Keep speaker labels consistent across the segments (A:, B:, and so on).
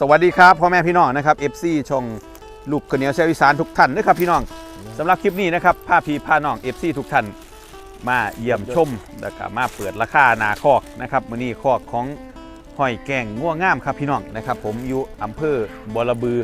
A: สวัสดีครับพ่อแม่พี่น้องนะครับ FC ช่องลูกกระเหนียวเชฟอีสานทุกท่านนะครับพี่น้องสำหรับคลิปนี้นะครับพาพี่พาน้อง FC ทุกท่านมาเยี่ยมชมแล้วก็มาเปิดราคานาคอกนะครับมื้อนี้คอกของหอยแกงง่วงงามครับพี่น้องนะครับ ผมอยู่อำเภอบอระบือ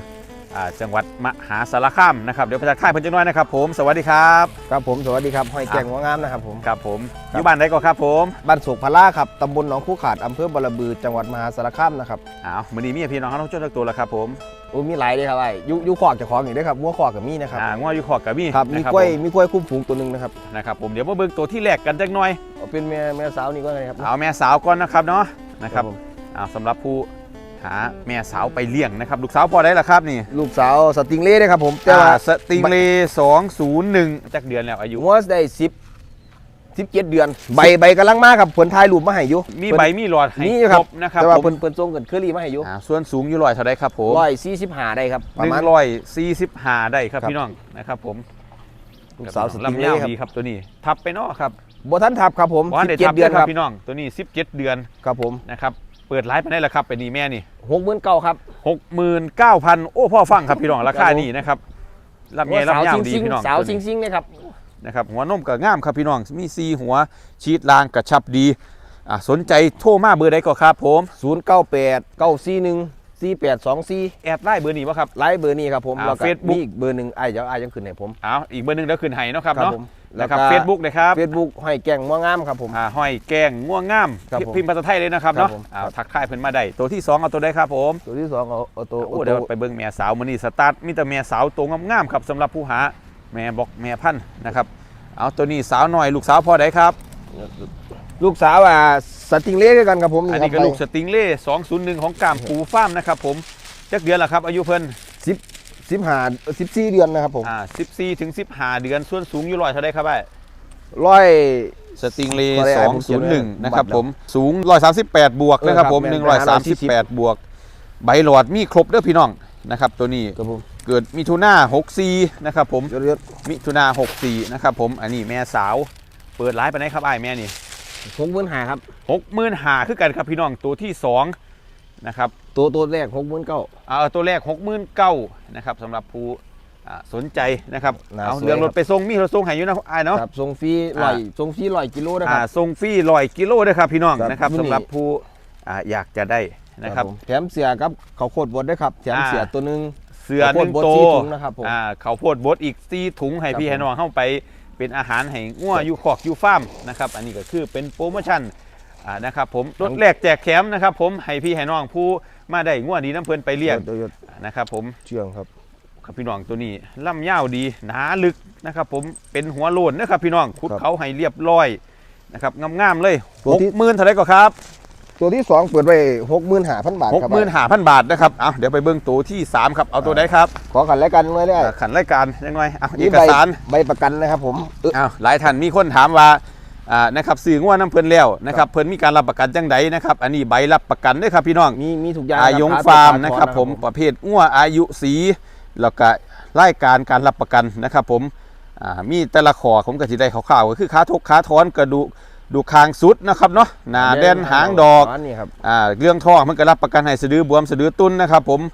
A: จังหวัดมหาสารคามนะครับเดี๋ยวไปทักทายเพิ่นจังน้อยนะครับผมสวัสดีครับ
B: ครับผมสวัสดีครับห้อยแกงหัวงามนะครับผม
A: ครับผม
B: ค
A: อ
B: รับ
A: ยู่บ้านไหนก็ครับผม
B: บ้านโศกพล่าครับตำบลหนองคู่ขาดอำเภอบรบือจังหวัดมหาสารคามนะครับ
A: อ้าวมื้อนี้มีพี่น้องเขาต้องช่วยตัวแล้วครับผม
B: โอ้มีหลายเลยครับไอ้ยุยุขอกเจะของอีกด้วยครับวัวขอกกับมีนะครับ
A: อ่าง่วงอยู่คอกกับมี
B: ครับมี
A: นะ
B: กล้วย
A: ผม
B: มีกล้วยคุ้มฝูงตัวหนึ่งนะครับ
A: นะครับผมเดี๋ยวมาเบิ่งตัวที่แรกกันจักหน่อย
B: เอาเป็นแม่แม่สาวนี่ก็ไงครับ
A: เอาแม่สาวก่อนนะครับเนาะนะครับ
B: ผม
A: เอาสำหรับผู้ หาแม่สาวไปเลี้ยงนะครับ ลูกสาวพอได้ละครับนี่
B: ลูกสาวสติงเล่นะครับผมแต่ว่า
A: อ่าสติงเล201จักเดือนแล้วอายุ
B: หัวได้สิบสิบเจ็ดเดือน ใบใบกำลังมาครับผลทายรูปมาให้อยู่
A: มีใบมีหลอดให้
B: นี่ครับ
A: นะครับ
B: แต่ว่า
A: ผม
B: เพิ่นเพิ่นส่งกันเคอรี่มาให้อยู่
A: อ่าส่วนสูงอยู่ร้อยเท่าไดครับผม
B: ร้อยสี่สิบห้าได้ครับประมาณ
A: 145ได้ครับ
B: ครับ
A: พี่น้องนะครับผม
B: ลูกสาวสติง
A: ลำ
B: เล่
A: ยาว
B: ครับ
A: ดีครับตัวนี้ ทับไปเนาะครับ
B: บ่ทันทับครับผม
A: ว่า
B: สิ
A: เด็
B: บเจ็ด
A: ทับ
B: เดือน
A: ค
B: ค
A: รั
B: รั
A: บบพี่น้องตัวนี้17เดือน
B: ครับผม
A: นะครับ เปิดไลฟ์ไปได้แล้วครับเป็นนี่แม่นี่
B: หกหมื่นเก้าครับ
A: 69,000โอ้พ่อฟังครับพี่น้องราคานี่นะครับลำใหญ่
B: สาว
A: ลำยาว
B: ซิง
A: ดี
B: ซิง
A: พี่น้อง
B: สาว
A: ตัว
B: ซิ
A: นี้
B: งซิงนะครับ
A: นะครับหัวนมกับง่ามครับพี่น้องมีซีหัวชีดลางกระชับดีอะสนใจโทรมาเบอร์ใดก็ครับผม
B: 0 9 8 9 4 1 4 8 2 4
A: แอดไลน์เบอร์นี้วะครับ
B: ไลน์เบอร์นี้ครับผม
A: อ่า
B: แล้วก็
A: Facebook
B: มีอีกเบอร์หนึ่งไอ้เดี๋ยวไอ้ยังขึ้นให้ผม
A: เอาอีกเบอร์หนึงเดี๋ยวขึ้นให้เนาะครับ
B: ครับ
A: เนาะ
B: ผม
A: นะครับ
B: แล้วก็
A: เฟซบุ๊กนะครับ
B: เฟซบุ๊กห้อยแกงม่วงงามครับผม
A: อ่าห้อยแกงง่วงง่าม
B: ครับผม
A: พิมพ์ภาษาไทยเลยนะครับ
B: ครับ
A: เนาะ
B: ผม
A: เอา
B: ครับ
A: ทักทายเพิ่นมาได้ตัวที่สองเอาตัวใดครับผม
B: ตัวที่สองเอาเอาตัว
A: โอ้
B: เอา
A: เดี๋ยว
B: ตัว
A: ไปเบิ่งแม่สาวมื้อนี้สตาร์ทมีแต่แม่สาวตัวงามๆครับสำหรับผู้หาแม่บอกแม่พันธุ์นะครับเอาตัวนี้สาวหน่อยลูกสาวพอได้ครับ
B: ลูกสาวอะสติงเล่ด้วยกันครับผม
A: อันนี้ก็
B: ครับ
A: ลูกสติงเล่201 ของกามปูฟาร์มนะครับผมจักเดือนละครับอายุเพิ่น
B: สิบห้าสิบสี่เดือนนะครับผม
A: อ่า14ถึง15เดือนส่วนสูงอยู่ร้อยเท่าไดครับไอ้
B: ร้อย
A: สติงเล
B: ก็ได้อ่านผมเขียนไว้
A: 201นะครับ
B: บัตรแล้ว
A: ผมสูง138บวกนะครับผม
B: เออครับแม่น
A: 138บวก ใบหลอดมีครบเด้อพี่น้องนะครับ ตัวนี้
B: ครับผม
A: เกิดมิถุนา64นะครับผม
B: ยศยศ
A: มิถุนา64นะครับผมอันนี้แม่สาว เปิดไลฟ์ไปไหนครับไอ้ายแม่นี่
B: หกหมื่นห้าครับ
A: 60,000หาคือกันครับพี่น้องตัวที่2 นะครับ
B: ตัวตัวแรกหกหมื่นเก้า
A: เอาตัวแรก69,000นะครับสำหรับผู้อ่าสนใจนะครับ
B: น่า
A: เอา
B: สวย
A: เรื่องรถ
B: ครับ
A: ไปส่งมีรถส่งให้อยู่นะไอ้ายเนาะ
B: ครับส่งฟรีร้อยส่งฟรีร้อยกิโลนะค
A: อ่า
B: รับ
A: ส่งฟรีร้อยกิโลด้วยครับพี่น้อง
B: ครับ
A: นะครับ
B: มื้อนี้
A: สำหรับผู้อ่าอยากจะได้นะครับ
B: ผมแถมเสียครับเขาวโคตรบดด้วยครับแถม
A: อ่า
B: เสียตัวหนึ่ง
A: เสือหนึ่ง
B: ข้าวโพดบด
A: โต
B: สี่ถุงนะครับผม
A: อ่าเขาวโพดบดอีกซีถุงให้
B: ครับ
A: พี่
B: ผม
A: ให้น้องเข้าไปเป็นอาหารให้งัวอยู่คอกอยู่ฟาร์มนะครับอันนี้ก็คือเป็นโปรโมชั่น อ่านะครับผมรถแรกแจกแถมนะครับผมให้พี่ให้น้องผู้มาได้งัวดีน้ำเพลินไปเลี้ยง
B: ตัวยศ
A: นะครับผม
B: เชื่องครับ
A: ครับพี่น้องตัวนี้ล่ำยาวดีหนาลึกนะครับผมเป็นหัวโลนนะครับพี่น้องขุด
B: ครับ
A: เขาให้เรียบร้อยนะครับงามๆเลย
B: ตัว
A: หก
B: ที่
A: หมื่นเท่าไหรก็ครับ
B: ตัวที่สองเปิดไปหกหมื่นห้าพันบาท
A: หก
B: ครับ
A: หมื่นห้าพันบาทนะครับเอาเดี๋ยวไปเบิ้งตัวที่สามครับเอาตัวใดครับ
B: ขอกันแล้วกันเลยเนี่ย
A: อ่าขันรายการยังไงเอาเอ
B: นี่
A: ก
B: ใบ
A: สาร
B: ใบประกันนะครับผมเออ
A: อ้าวหลายท่านมีคนถามว่า อ่านะครับสื่อง่วน้ำเพิ่นแล้วนะครับเพิ่นมีการรับประกันจังใดนะครับอันนี้ใบรับประกันเด้วยครับพี่น้อง
B: มีมีทุกอย่าง
A: อายง
B: คบ
A: ฟาร์ม
B: ข
A: นะครับ
B: ขอ
A: ผมประเภทง่วอายุสีแล้วก็รายการการรับประกันนะครับผมอ่ามีแต่ละขอผมก็สิได้ข่าวๆก็คือขาทกขาท้อนกระดูกดูคางสุดนะครับเนาะหน้าแดนหางดอก
B: นี่ครับ
A: อ่าเรื่องท้องมันก็รับประกันให้สะดือบวมสะดือตุ้นนะครับผมอ่า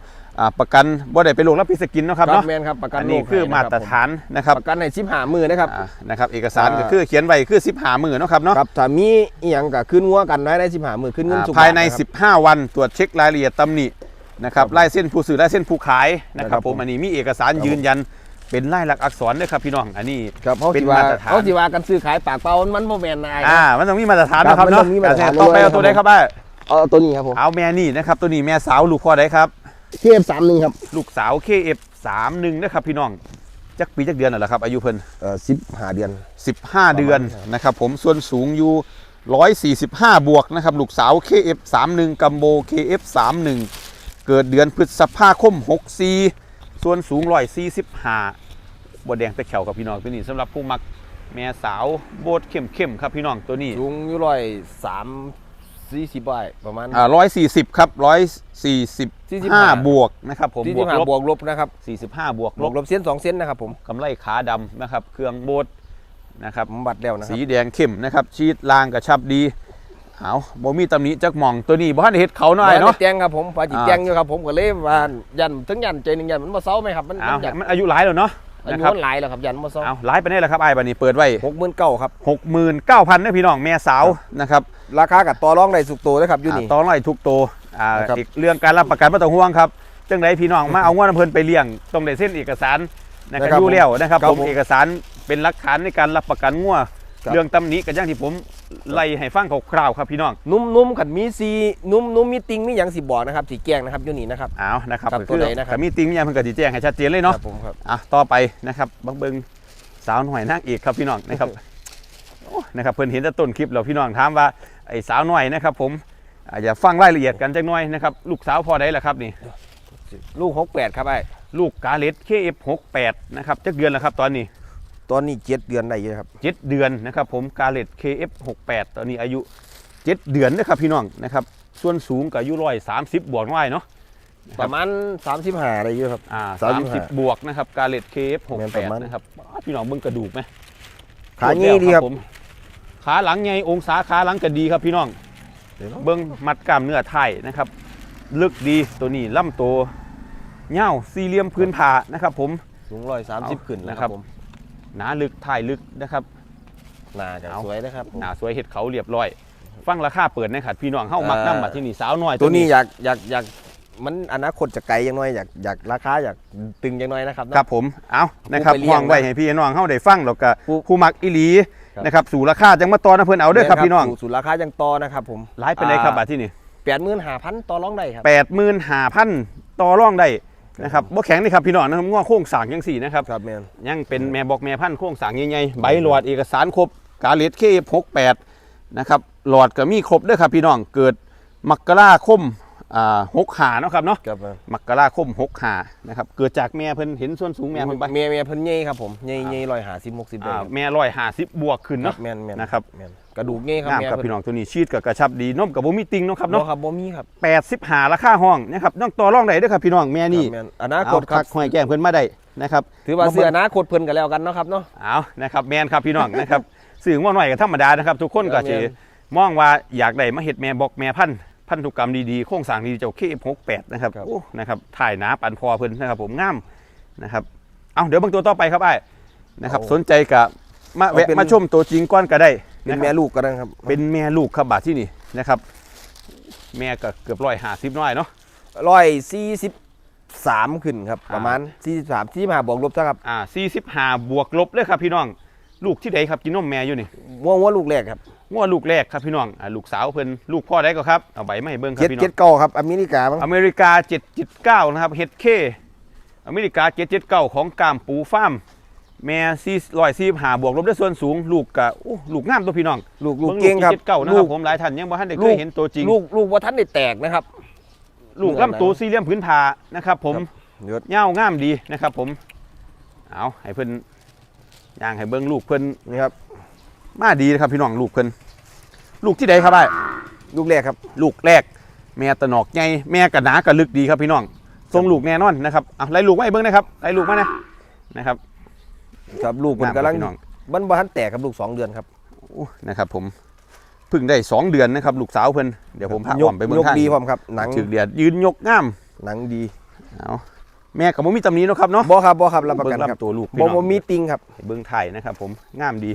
A: ประกันบ่ได้ไปโรครับพิษสกินเนาะครับเนาะ
B: แมนครับประกัน
A: อันนี้
B: โร
A: คือ
B: ให้
A: มา
B: นะ
A: ตร
B: ผม
A: ฐานนะครับ
B: ประกันในสิบห้ามือนะครับ
A: อ่านะครับเอกสาร
B: อ่า
A: ก็คือเขียนไว้คือ15มื้อเนาะครับเนาะ
B: ครับถ้ามีอีหยังก็ขึ้นงัวกันได้ในสิบห้ามือขึ้นเงิน
A: อ่า
B: สุ
A: ภายใน
B: บทะครับ
A: 15 วันตรวจเช็ครายละเอียดตำหนินะครับ
B: ครับผม
A: ลายเส้นผู้ซื้อลายเส้นผู้ขายนะครับ
B: ครับ
A: ผ
B: ผมม
A: อันนี้มีเอกสาร
B: ครับ
A: ยืนยันเป็นลายลักษณ์อักษรด้วยครับพี่น้องอันนี้
B: ครับเขา
A: เป็น
B: สิว่า
A: มาตรฐาน
B: เขาสิว่ากันซื้อขายปากเปล่ามันมันโมแมนนาย
A: อ่ามันต้องมีมาตรฐาน
B: ครับ
A: นะครับ
B: มัน
A: เนาะ
B: ต้องมีมาตรฐาน
A: ต่อไป
B: ด้วย
A: เอาตัวใดครับบ้า
B: เอาตัวนี้ครับผม
A: เอาแม่นี่นะครับตัวนี้แม่สาวลูกพ่อใดครับ
B: เทฟสามหนึ่งครับ
A: ลูกสาว KF31 นะครับพี่น้องจักปีจักเดือนน่ะเหรอครับอายุเพิ่น
B: เอ่อสิบห้าเดือน
A: 15เดือนนะครับผมส่วนสูงอยู่145บวกนะครับลูกสาว KF31 กัมโบ KF31 เกิดเดือนพฤษภาคม64ส่วนสูง145บวแดงแต่แขวกับพี่น้องตัวนี้สำหรับผู้มักแม่สาวโบดเข้มๆครับพี่น้องตัวนี้
B: สูงอยู่ร้อยสาม สี่สิบใบประมาณ
A: อ่า140ครับ145
B: 45
A: บวกนะครับผม
B: สี่
A: บ
B: สิ
A: ว
B: บ
A: ก
B: ห้า
A: ลบบ
B: วกลบนะครับ
A: 45บวก
B: บ
A: ล
B: ว
A: บ
B: กลบเส้นสองเส้นนะครับผม
A: กำไรขาดำนะครับ เครื่องโบดนะครับ
B: ผมบัตรแล้วนะครับ
A: สีแดงเข้มนะครับ ชีดลางกระชับดีเอาบ่มีตำหนิจักหมองตัวนี้บ่ทันได้เฮ็ดเขาหน่อย
B: บ่
A: เนาะ
B: ได้แจ้งครับผมพอจิ
A: อ่า
B: แจ้งอยู่ครับผมก็เลยว่ายันถึงยันใจหนึงยันมันบ่เซาไหมครับมัน
A: เอา
B: มันยัน
A: มันอายุหลายแล้วเนาะ
B: อายุ
A: นะครับ
B: มันหลายแล้วครับยันบ่เซา
A: เอาหลายไปได้แล้วครับไอ้ายบัดนี้เปิดไว้
B: หกหมื่นเก้าครับ
A: 69,000นะพี่น้องแม่สาวนะครับ
B: ราคากับต่อรองได้สุกโตนะครับอยู่นี่
A: อ่าต่อหน่อยทุกตัวอ่า
B: นะครับ
A: อีกเรื่องการรับประกันบ่ต้องห่วงครับจังไดพี่น้องมาเอางวดน้ำเพิ่นไปเลี้ยงต้องได้เส้นเอกสารนะค
B: นะครั
A: รับบอยู่แล้วนะครับ
B: ครับ
A: ผม
B: ผม
A: เอกสารเป็นหลักฐานในการรับประกันงัว
B: ครับ
A: เรื่องตำหนิกันอย่างที่ผมไล่ให้ฟังคร่าวๆครับพี่น้อง
B: นุ่มนุ่มขันมีซีนุ่มนุ่มมีติงมีหยังสิบอกนะครับสีแกงนะครับอยู่นี่นะครับ
A: เอานะครับ
B: ครับ
A: ก็
B: ตัวไหนนะครับ
A: ถ้ามีติงมีอย่างเพิ่นก็สิแจ้งให้ชัดเจนเลย
B: ค
A: เนาะ
B: รับผมครับ
A: อะต่อไปนะครับบังเบิงสาวหน่อยนางเอกครับพี่น้องนะครับ โอ้นะครับเพิ่นเห็นแต่ต้นคลิปแล้วพี่น้องถามว่าไอ้สาวหน่อยนะครับ ผมอ่าอย่าฟังรายละเอียดกันจักหน่อยนะครับลูกสาวพอได้แล้วครับนี่
B: ลูกหกแปดครับไอ้
A: ลูกกาเลส KF68 นะครับจักเดือนแล้วครับตอนนี้
B: ตอนนี้เจ็ดเดือนได้เยอะครับ
A: เจ็ดเดือนนะครับผมกาเลส KF68 ตอนนี้อายุเจ็ดเดือนนะครับพี่น้องนะครับ ส่วนสูงก็อายุร้อยสามสิบบวกน้อยเนาะ
B: ประมาณ35ได้เยอะครับ
A: อ่า
B: สาม
A: สาม
B: สิ
A: สิ
B: บ
A: บ
B: ห้า
A: บวกนะครับกาเลส
B: แม่นประมาณ
A: KF68 นะครับอ้าวพี่น้องเบิ่งกระดูกไหม
B: ขางี้ดีครับ
A: ผมขาหลังไงองศาขาหลังก็ดีครับพี่น้องเบิ้งมัดกล้ามเนื้อไทยนะครับ ลึกดีตัวนี้ล่ำตัวเง่าวสี่เหลี่ยมพื้นผานะครับ ผม
B: สูงร้อยสามสิบ
A: เอา
B: ขึ้นนะ
A: นะ
B: ค
A: ครั
B: รับบผม
A: หนาลึกถ่ายลึกนะครับ
B: หนาจะ
A: เอา
B: สวยนะครับผม
A: หนาสวยเห็ดเขาเรียบร้อย ฟังราคาเปิดนะครับพี่น้องเฮ้ามัก
B: เอ่อ
A: น้ำบัดที่นี่สาวน้อย
B: ตัวนี้อยากอยากอยากมันอนาคตจะไกลยังน้อยอยากอยากราคาอยากตึงยังน้อยนะครับ
A: ครับผมเอานะครับ
B: ผู้ไปเลี้ยง
A: ห่วงไว้ให้พี่น้องเฮ้าได้ฟังแล้วก็
B: ผู้
A: ผู้มักอีหลี
B: ครับ
A: นะครับสู่ราคาจังมาตอนะเพื่อนเอาเด้อครับพี่น้อง
B: สู่สู่ราคายังต่อนะครับผม
A: หลายไปเลยครับบัดที่นี่
B: แปดหมื่นห้าพันต่อรองได้ครับ
A: แปดหมื่นห้าพันต่อรองได้ นะครับบ่แข็งนี่ครับพี่น้องนะครับง้อโค้งสร้างยังสี่นะครับ
B: ครับแมน
A: ยังเป็นแม่บอกแม่พันธุ์โค้งสร้างใหญ่ๆใบหลอดเอกสารครบกาเลตเคหกแปดนะครับหลอดก็มีครบเด้วยครับพี่น้องเกิดมักกะลาคมอ่า หกหาเนาะครับเนาะ
B: ครับแม่น
A: มักกะลาคมหกหานะครับเกิดจากแม่เพิ่นเห็นส่วนสูงแม่เพิ่นไป
B: เมียเมียเพิ่นใหญ่ครับผมใหญ่ใหญ่ร้อยห้าสิบหกสิบได้
A: อ่า
B: ครับ
A: แม่ร้อยห้าสิบบวกขึ้น
B: ครั
A: เนาะ
B: บแมนแมน
A: นะครับ
B: แมนกระดูกใหญ่ครับ
A: งาม
B: แม่
A: ครับ
B: เพิ่น
A: พี่น้องตัวนี้ชีดกับกระชับดีนมกับบ่มีติงเนาะครับ
B: เนาะ
A: เนาะ
B: ครับบ่มีครับ
A: แปดสิบหาราคาห้องนะครับน้องต่อรองได้เด้วยครับพี่น้องแม่นี่
B: ครับแม่นอนาค
A: เอา
B: ตค
A: คั
B: รับ
A: กห้อยแก้มเพิ่นมาได้นะครับ
B: ถือว่าเสื้ออนาคตเพิ่นกันแล้วกันเนาะครับเนาะ
A: เอานะครับแมนครับพี่น้องนะครับ สื่อว่าหน่อยก็ธรรมดานะครับ ทุกคนก็
B: แม่
A: จะ
B: น
A: มองว่าอยากได้มาเห็ดแม่บอกแม่พันธุ์ พันธุกรรมดีๆโครงสร้างดีๆเจ้าเคหกแปดนะครับโอ้นะครับถ่ายหนาปันพอเพิ่นนะครับ ผมงามนะครับเอาเดี๋ยวเบางตัวต่อไปครับไอ้ายนะครับ สนใจกับมาแวะมาชมตัวจริงก้อนก็ได้
B: เป็น
A: นะครับ
B: แม่ลูกก็ได้ครับ
A: เป็นแม่ลูกครับบาทที่นี่นะครับ แม่ก็เกือบร้อยห้าสิบน้อยเนาะ
B: ร้อยสี่สิบสามขึ้นครับ
A: อ่า
B: ประมาณสี่สิบสามที่มาบวกลบซะครับ
A: อ่าสี่สิบห้าบวกลบเลยครับพี่น้อง ลูกที่ใดครับกินนมแม่อยู่นี่
B: ว่าว่าลูกแรกครับ
A: งัวลูกแรกครับพี่น้องอ่าลูกสาวเพิ่นลูกพ่อได้ก็ครับเอาใบมาให้เบิ่งครั
B: เจ็ด
A: บพี่น้
B: เจ็
A: อ
B: ด
A: ง
B: เก้าครับอเมริกามั้ง
A: อเมริกา779นะครับเฮดเคอเมริกา779ของกามปูฟาร์มแม่445บวกลบด้วยส่วนสูง ลูกกะโอ้ลูกงามตัวพี่น้อง
B: ลูกลูก
A: บิ่
B: เก่งครับ
A: ที่79นะค
B: ลู
A: รับ
B: ก
A: ผมหลายท่านยังบ่ทันได้เค
B: ลู
A: ย
B: ก
A: เห็นตัวจริง
B: ลูกลูกว่าท่านได้แตกนะครับ
A: ลูกลำตัวสี่เหลี่ยมพื้นผานะครับ ผม
B: เดี๋ยว
A: เงางามดีนะครับ ผมเอาให้เพิ่นย่างให้เบิ่งลูกเพิ่น
B: นี่ครับ
A: มาดีนะครับพี่น้องลูกเพิ่นลูกที่ใดครับอ้าย
B: ลูกแรกครับ
A: ลูกแรก แม่ตะหนอกใหญ่แม่กระหนากระลึกดีครับพี่น้องทรงลูกแน่นอนนะครับเอาไล่ลูกมาให้เบิ่งนะครับไล่ลูกมานะนะครับ
B: ครับลูกมันกำลัง
A: พี่น้อง
B: มันบ่ทันแตกครับลูกสองเดือนครับ
A: โอ้นะครับผมเพิ่งได้สองเดือนนะครับ ลูกสาวเพิ่นเดี๋ยวผมพา
B: ย
A: อ้
B: ก
A: อมไปเบิ่
B: ย
A: ง
B: ก
A: ทาง
B: ดีพร้อมครับหนัง
A: ถึกเดียดยืนยกงาม
B: หนังดี
A: เอาแม่กับบ่มีตำหนี้นาะครับเนาะ
B: บ่ครับบ่ครับรับประกัน
A: เบิ่ง
B: ครับ
A: ลำตัวลูกพี่
B: บ่
A: น้อง
B: บ่มีติงครับ
A: เบิ่งไทยนะครับ ผมงามดี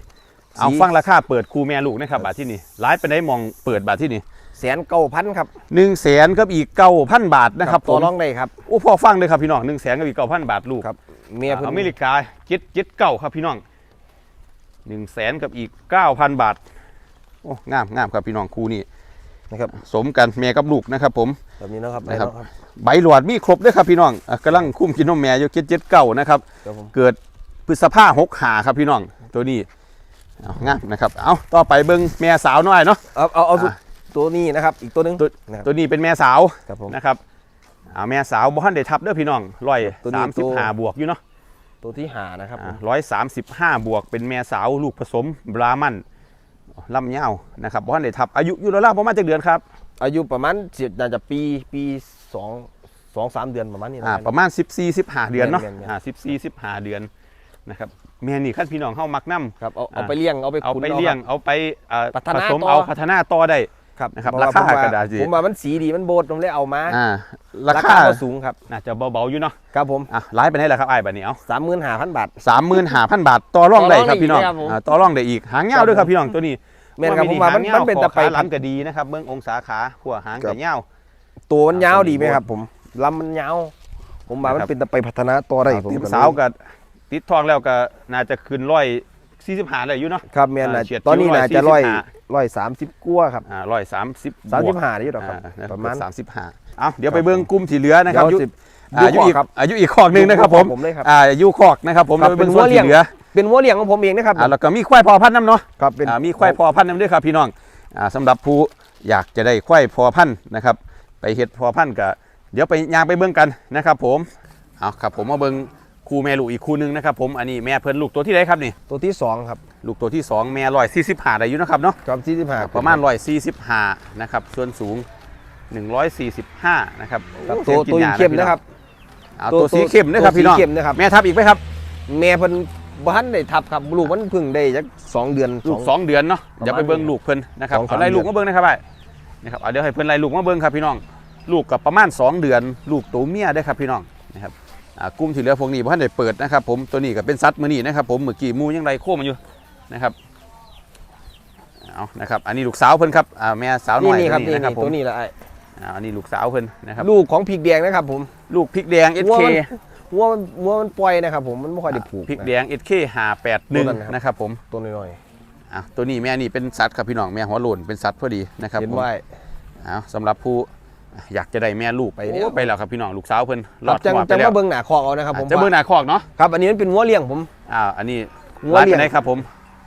A: เอา
B: สี
A: ฟังราคาเปิดครูแม่ลูกนะครับบาทที่นี่ร้ายไปได้มองเปิดบาทที่นี่
B: แสนเก้าพันครับ
A: หนึ่งแสนกับอีกเก้าพันบาทนะครับผ
B: ต่อ
A: ม
B: รองได้ครับ
A: โอ้พอฟังเลยครับพี่น้องหนึ่งแสนกับอีกเก้าพันบาทลูก
B: ครับเมียเพิ่น
A: อเมริกาเจ็ดเจ็ดเก้าครับพี่น้องหนึ่งแสนกับอีกเก้าพันบาทโอ้งามงามครับพี่น้องครูนี่
B: นะครับ
A: สมกันแม่กับลูกนะครับ ผม
B: แบบนี้นะครับ
A: นะครับ
B: ได้แล้ว
A: ใบหลวดมีครบด้วยครับพี่น้องอะกำลังคุ้มกินนมแม่อยู่เจ็ดเจ็ดเก้านะครับ
B: ครับผม
A: เกิดพฤษภาหกหาครับพี่น้องตัวนี้ เอางามนะครับ เอาต่อไปเบิ้งแม่สาวน้อยเนาะ
B: เอาเอาเอาสุด
A: อะ
B: ตัวนี้นะครับอีกตัวหนึง
A: ตัว
B: นะครับ
A: ตัวนี้เป็นแม่สาว
B: ครับผม
A: นะครับเอาแม่สาวบ้านได้ทับเด้อพี่น้องร้อย
B: ตัวนี้
A: สาม
B: ตั
A: สิบ
B: ว
A: ห้าบวกอยู่เนาะ
B: ตัวที่หานะครับผม
A: ร้อยสามสิบห้าบวกเป็นแม่สาวลูกผสมบรามันลำเงาวนะครับบ้านได้ทับอายุอยู่แล้วประมาณจักเดือนครับ
B: อายุประมาณสิน่าจะปีปีสองสองสามเดือนประมาณนี้นะ
A: อ่า
B: ครับ
A: ประมาณ 14 15 เดือนเนาะ
B: แม่นๆๆ
A: อ่า14 15 เดือนนะครับ แม่นี่ขั้นพี่น้องเข้ามักน้ำ
B: ครับเอาเอา
A: อะ
B: ไปเลี้ยงเอาไป
A: เอา
B: ขุน
A: ไป
B: ครับ
A: เลี้ยงเอาไปอ่า
B: พัฒนา
A: ผสม
B: ต่อ
A: เอาพัฒนาต่อได้
B: ครับ
A: นะครับ
B: เพะว่
A: ราคา
B: ผมว่
A: กระดาษสิ
B: ผมว่ามันสีดีมันโบดผมเลยเอามา
A: อ่าราคา
B: ก็สูงครับ
A: น่าจะเบาๆอยู่เนาะ
B: ครับผม
A: อะไลฟ์ไปไหนแล้วครับไอ้ายบัดนี้เอา
B: สามหมื่นห้าพันบาท
A: สามหมื่นห้าพันบาทต่อร่องได้ครับพี่น้อง
B: ต่อรองได้อีกนะครับผม
A: อ่าต่อร่องได้อีกหางเงาวด้วยครับพี่น้องตัวนี้
B: แม่นครับผมว่ามัน
A: หง
B: มันเป็นตะไป
A: คอขาหลังก็ดีนะครับเบื้ององศาขาหัวหาง
B: ครั
A: ก็
B: บ
A: เงาว
B: ตัวมันยาว
A: อ่า
B: ดีไหมครับ ผมลำมันยาว ผมว่ามัน
A: นะครับ
B: เป็นตะไปพัฒนาตัวได้ผม
A: ติดสาวก็ ติดทองแล้วก็น่าจะขึ้นร้อยสี่สิบห้าได้อยู่เนาะ
B: ครับแม่นน่ะ
A: อ่าเฉียด
B: ตอนนี้น่าจะ
A: 145
B: ร้อยร้อยสามสิบกว่าครับ
A: อ่าร้อยสามสิบ
B: สามสิบห้าได้อยู่หรอกครับประมาณ
A: สามสิบห้าเอาเดี๋ยวไปเบิ้งกลุ่มที่เหลือนะครับ
B: เดี๋ยวสิ
A: อายุ
B: ดู
A: อีก
B: ข้อครับ
A: อายุอีกคอกหนึ่งนะครับผม
B: ผมเลยครับ
A: อ่าอายุคอกนะครับผม
B: ครับ
A: เราไปเบิ้ง
B: เป็น
A: ส่วน
B: วัวเลี้ย
A: ที่
B: ง
A: เหลือ
B: เป็นวัวเลี้ยงของผมเองนะครับ
A: อ่าแล้วก็มีควายพอพันธุ์น้ำเนาะ
B: ครับเป็น
A: อ่ามีควายพอพันธุ์น้ำด้วยครับพี่น้องอ่าสำหรับผู้อยากจะได้ควายพอพันธุ์นะครับ ไปเฮ็ดพอพันธุ์ก็เดี๋ยวไปยางไปเบิ้งกันนะครับผมเอาครับผมมาเบิ้ง คู่แม่ลูกอีกคู่หนึงนะครับผมอันนี้แม่เพิ่นลูกตัวที่ไหนครับนี่
B: ตัวที่สองครับ
A: ลูกตัวที่สองแม่ร้อยสี่สิบห้าได้อยู่นะครับเนาะ
B: ครับที่สิบห้า
A: ประมาณร้อยสี่สิบห้านะครับส่วนสูงหนึ่งร้อยสี่สิบห้านะครับ
B: ครับ
A: โอ้
B: ตัว
A: สียงกินหญ้า
B: ตัวเข้มนะครับ
A: เอา
B: ตัว
A: ตัวสีเข้มนะครับ
B: ตัว
A: พี่น้อง
B: สีเข้มนะครับ
A: แม่ทับอีกไหมครับ
B: แม่เพิ่นบ้านได้ทับครับลูกมันเพิ่งได้จักสองเดือน
A: ลูกสองเดือนเนาะ
B: ประมาณ
A: เดี๋ยวไปเบิ้งลูกเพิ่นนะครับ
B: สองสาม
A: เอาไล่ลูกมาเบิ้งนะครับไอ้นะครับเอาเดี๋ยวให้เพิ่นไล่ลูกมาเบิ้งครับพี่น้อง ลูกกับประมาณ 2 เดือน ลูกตัวเมียได้อครับพี่น้องนะครับอ่า กลุ่มที่เหลือพวกนี้พ่านได้เปิดนะครับผมตัวนี้ก็เป็นซัดมือนี่นะครับผมเมื่อกี้หมูยังไรโค้งมันอยู่นะครับเอานะครับอันนี้ลูกสาวเพิ่นครับอ่าแม่สาวหน่
B: นี่
A: อย
B: นี่ครับ
A: ตัว
B: นี่
A: นะครับ
B: นี่
A: ผม
B: ตัวนี้แหละไอ้
A: อ่าอันนี้ลูกสาวเพิ่นนะครับ
B: ลูกของพริกแดงนะครับผม
A: ลูกพริกแดง
B: วัว
A: SK
B: มันวัวมันวัวมันปล่อยนะครับผมมันไม่ค่อยได้ผูก
A: พริก
B: นะ
A: แดง SK
B: ตัวนั้นครับ
A: 581นะครับผม
B: ตัวน้อย
A: อะตัวนี้แม่นี่เป็นสัตว์ครับพี่น้องแม่หัวโลนเป็นสัตว์พอดีนะครับ
B: ๆเห็น
A: ผม
B: ไว้
A: เอาสำหรับผู้ อยากจะได้แม่ลูก
B: ไปแล้ว
A: โอ้ไปแล้วครับพี่น้องลูกสาวเพิ่นร
B: ครั
A: อบด
B: จัง
A: หัวไป
B: จัง
A: แล้ว
B: มาเบิ่งหน้าคอกเอานะครับผม
A: อะจะเบิ่งหน้าคอกเนาะ
B: ครับอันนี้มันเป็นวัวเลี้ยงผม
A: อ่าอันนี้
B: งัว
A: ร้าน
B: เลี้
A: ไป
B: ยง
A: ไหนครับผม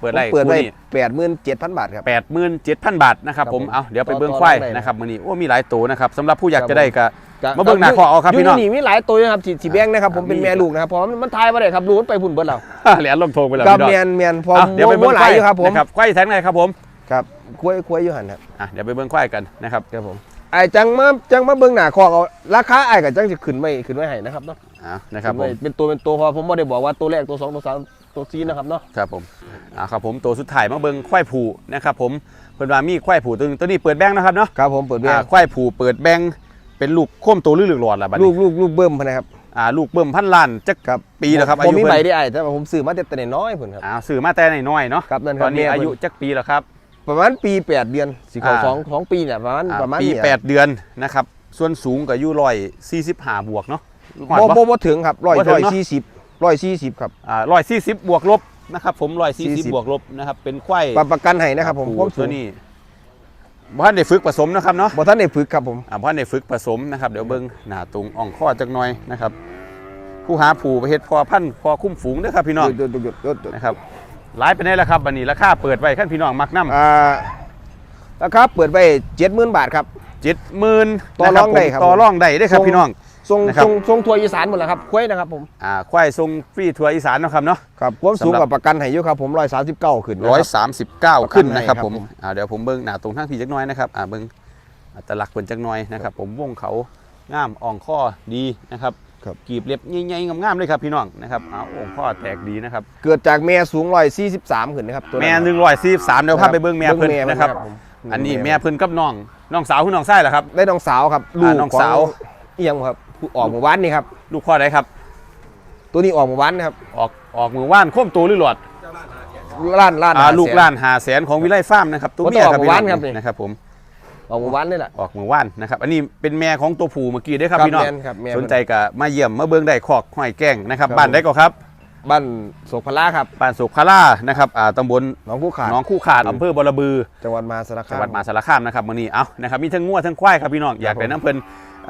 A: เปิด
B: ผม
A: ไร่
B: เปิด
A: คู่
B: ไว้
A: นี้
B: แปดหมื่นเจ็ดพันบาทครับ
A: แปดหมื่นเจ็ดพันบาทนะครับ
B: ครับ
A: ผม
B: ผม
A: เอาเดี๋ยวไปเบิ้ง
B: ต่อ
A: ควาย
B: ได้
A: นะครับมื้อนี้โอ้มีหลายตัวนะครับสำหรับผู้อยาก
B: ครับ
A: จะได้ก็
B: ก็
A: มาเบิ่งหน้าคอกเอาครับพี่น้อง
B: ยู่นี่มีหลายตัวนะครับที่ที่แบงค์นะครับผมเป็น
A: มี
B: แม่ลูกนะครับเพราะมันมันทายมาได้ครับลูกมันไปพุ่นเบิดแล้ว
A: เหรียญลงโทงไปแล้ว
B: กับ
A: พี่น้อง
B: แมนแมนพอ
A: อะเดี๋ยวไป
B: วั
A: เบิ้
B: ว
A: ง
B: ห
A: ค
B: ลา
A: วยย
B: อยู่ครับผม
A: นะครับควายแทงไหนครับผม
B: ครับคุยคุยอยู่หันครับ
A: อะเดี๋ยวไปเบิ้งควายกันนะครับ
B: ครับผมไอ้จังมาจังมาเบิ่งหน้าคอกเอาราคาไอ้กับจังจะขึ้นไม่ขึ้นไม่ให้นะครับเนาะ
A: อะนะครับผ
B: ขึ้
A: ม
B: ไว้เป็นตัวเป็นตัวเพอผมไม่ได้บอกว่าตัวแรกตัวสองตัวสามตัวซีนะครับเนาะ
A: ครับผมอะครับผมตัวสุดท้ายมาเบิ้งควายผูนะครับผมเพิ่นว่ามีควายผูตัวหนึงตัวนี้เปิดแบงค์นะครับเนาะ
B: ครับผมเปิดแบ
A: อ่างควายผูเปิดแบงค์เป็นลูกโค้มตัวหรือลูกหลอดล่ะบัด
B: ลู
A: นี้
B: กลูกลูกเบิ่มพะนะครับ
A: อ่าลูกเบิ่มพันล้านจัก
B: ครับ
A: ปีแล้วครับ
B: ผม
A: อายุ
B: มี
A: เพิ่น
B: ใบได้ไอ้แต่ว่าผมซื้อมาแต่แต่น้อยๆเพิ่นครับ
A: อ่าซื้อมาแต่น้อยๆเนาะ
B: ครับนั่นค
A: ต
B: รั
A: อบนนี้
B: แม่เพิ่น
A: อายุจักปีแล้วครับ
B: ประมาณปี 8 เดือนสิเขา
A: อ่า
B: สองสองปีเนี่ยประมาณ
A: อ่า
B: ประมาณ
A: ปี
B: นี้
A: แปดเดือนนะครับ ส่วนสูงก็อายุร้อยสี่สิบห้าบวกเนาะหอด
B: บ่
A: ปะ
B: บ่บ่ถึงครับร้อย
A: บ่ถึ
B: ร้องย
A: เนอะ
B: สี่สิบร้อยสี่สิบครับ
A: อ่าร้อยสี่สิบบวกลบนะครับ ผมร้อยสี่สิบ
B: 40
A: บวกลบนะครับเป็นควาย
B: ประประกันให้นะครับผม
A: ผู
B: ความสู
A: ตัว
B: ง
A: นี้บ้านได้ฝึกผสมนะครับเนาะ
B: บ่ท่านได้ฝึกครับผม
A: อ่าบ้านได้ฝึกผสมนะครับเดี๋ยวเบิ้งหน้าตรงอ่องข้อจักหน่อยนะครับผู้หาผูไปเฮ็ดพอพันธุ์พอคุ้มฝูงเด้อครับพี่น้อง
B: หยุดหยุดหยุดหยุดหยุด
A: นะครับ หลายไปไหนแล้วครับวันนี้ราคาเปิดไว้ขั้นพี่น้องมักน้ำ
B: อ่าราคาเปิดไป70,000บาทครับ
A: เจ็ดหมื่น
B: ต่อรองได้ครับ
A: ต่อรองได้ได้อครับ
B: ส่ง
A: พี่น้อง
B: ทรง
A: นะครับ
B: ทรงทรงทัวร์อีสานหมดแล้วครับคุ้ยนะครับผม
A: อ่าควายทรงฟรีทัวร์อีสานเนาะครับเนาะ
B: ครับความสูง
A: สำหรับ
B: กับประกันให้อยู่ครับผม139ขึ้นนะ
A: ร้อย
B: ครับ
A: สามสิบเก้าขึ้นนะครับ
B: ประกันให้ครับ
A: ผม
B: ผม
A: อ่าเดี๋ยวผมเบิ้งหน้าตรงทางพี่จักหน้อยนะครับอ่าเบิ้งอัตลักษณ์เพิ่นจักหน้อยนะครับ ผมวงเขางามอ่องข้อดีนะครับ
B: ครับ
A: กีบเล็บใหญ่ๆงามๆเลยครับพี่น้องนะครับอ่าอ่องข้อแตกดีนะครับ
B: เกิดจากแม่สูง143ขึ้นนะครับตัวนั้น
A: แม่หนึ่งร้อยสี่สิบสามเดี๋ยวพาไปเบิ้งแม่เพิ่นนะครับ
B: ผม
A: อันนี้แม่เพิ่นกับน้องน้องสาวคุณน้องไส้เหรอครับ
B: ได้น้องสาวครับลูก
A: อ่าน้องสาว
B: เอียงครับผู้ออกหมู่บ้านนี่ครับ
A: ลูกข้อใดครับ
B: ตัวนี้ออกหมู่บ้านนะครับ
A: ออกออกมือว่านโค้มตัวหรือหลอด
B: ล้านล้าน
A: อ่า
B: หแส
A: ลูกล้านหาแสนของวิไลฟาร์มนะครับตัว
B: ผม
A: เมียครับ
B: ต้องออก
A: พี่
B: หมู่บ้าน
A: น้อง
B: ครับนี่
A: นะครับผม
B: ออกหมู่บ้านนี่แหละ
A: ออกมือว่านนะครับ อันนี้เป็นแม่ของตัวผู้เมื่อกี้เด้อครับพี่น้อง
B: แม่ครับแม่
A: สนใจก็มาเยี่ยมมาเบิ่งได้คอกห้อยแก้งนะครับ
B: ครับ
A: บ้านได้ก็ครับ
B: บ้านโศกพลาครับ
A: บ้านสุขาล่านะครับอ่าตำบล
B: หน้องผู้ขาด
A: หน้องคู่ขาดอำเภอบรบือ
B: จังหวัดมหาสารคาม
A: จังหวัดมหาสารคามนะครับมื้อนี้เอานะครับมีทั้งงัวทั้งควายครับพี่น้องอยากได้
B: ผม
A: น้ำเพิ่น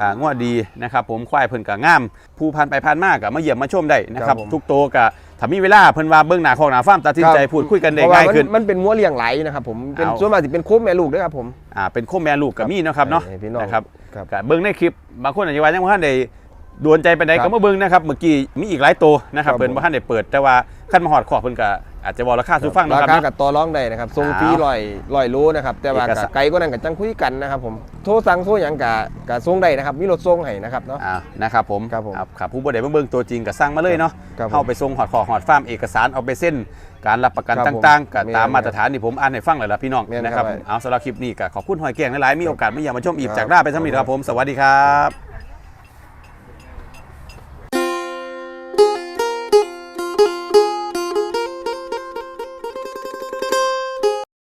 A: อ่างัวดีนะครับผมควายเพิ่นก็งาม ผู้พันไปพันมากก็มาเยี่ยมมาชมได้นะครับ
B: ครับผม
A: ทุกโตวก็ถ้ามีเวลาเพิ่นว่าเบิ่งหน้าของหน้าฟาร์มตัดสินใจ
B: ครับ
A: พูดคุยกันได้
B: เพราะว่า
A: ง่าย
B: มัน
A: ขึ้น
B: มันเป็นงัวเลี้ยงไหลนะครับผมเป็น
A: เอา
B: ส่วนมากจะเป็นโค้มแม่ลูกด้วยครับผม
A: อ่าเป็นโคมแม่ลูกก็มีเนาะครับเนาะ
B: ให้พี่น้อง
A: นะครับ
B: ครับ
A: ก็เบิ่งในคลิปบางคนอาจจะว่ายังบ่ทันได้ ดวนใจไปไหน
B: ครั
A: ก็
B: บ
A: มาเบิ่งนะครับ เมื่อกี้มีอีกหลายตัวนะครับ
B: ครับ
A: เพิ่น
B: ผม
A: บ่ทันได้เปิด แต่ว่าขั้นมาฮอดขอบเพิ่นก็อาจจะบอกราคาสู่ฟังนะ
B: รา
A: ครับ
B: คา
A: เนาะ
B: กับต่อรองได้นะครับทรงฟรี
A: เอา
B: ลอยลอยโลนะครับ แต่ว่า
A: เอก
B: กับ
A: สาร
B: ไกลก็นั่นกับจังคุยกันนะครับผมโทรสั่งโทรหยังกับกับส่งได้นะครับ มีรถส่งให้นะครับเนาะ
A: อ่านะครับผม
B: ครับผม
A: ครับผู้บริหารเบิ่งตัวจริงก็สร้างมาเลยเนาะ
B: ครับผม
A: เข้าไปส่งหอดขอหอดฟาร์มเอกสารเอาไปเส้น การรับประกัน
B: ครับผม
A: ต่างๆก็
B: แม่น
A: ตามมาตรฐานที่ผมอ่านให้ฟังเลยล่ะพี่น้อง
B: แม่น
A: นะครับ
B: ครับ
A: เอาสำหรับคลิปนี้ก็ขอบคุณหอยแกงหลายๆมีโอกาสมาเยี่ยมมาชมอีกจากหน้าไปสำหรับครับผมสวัสดีครับ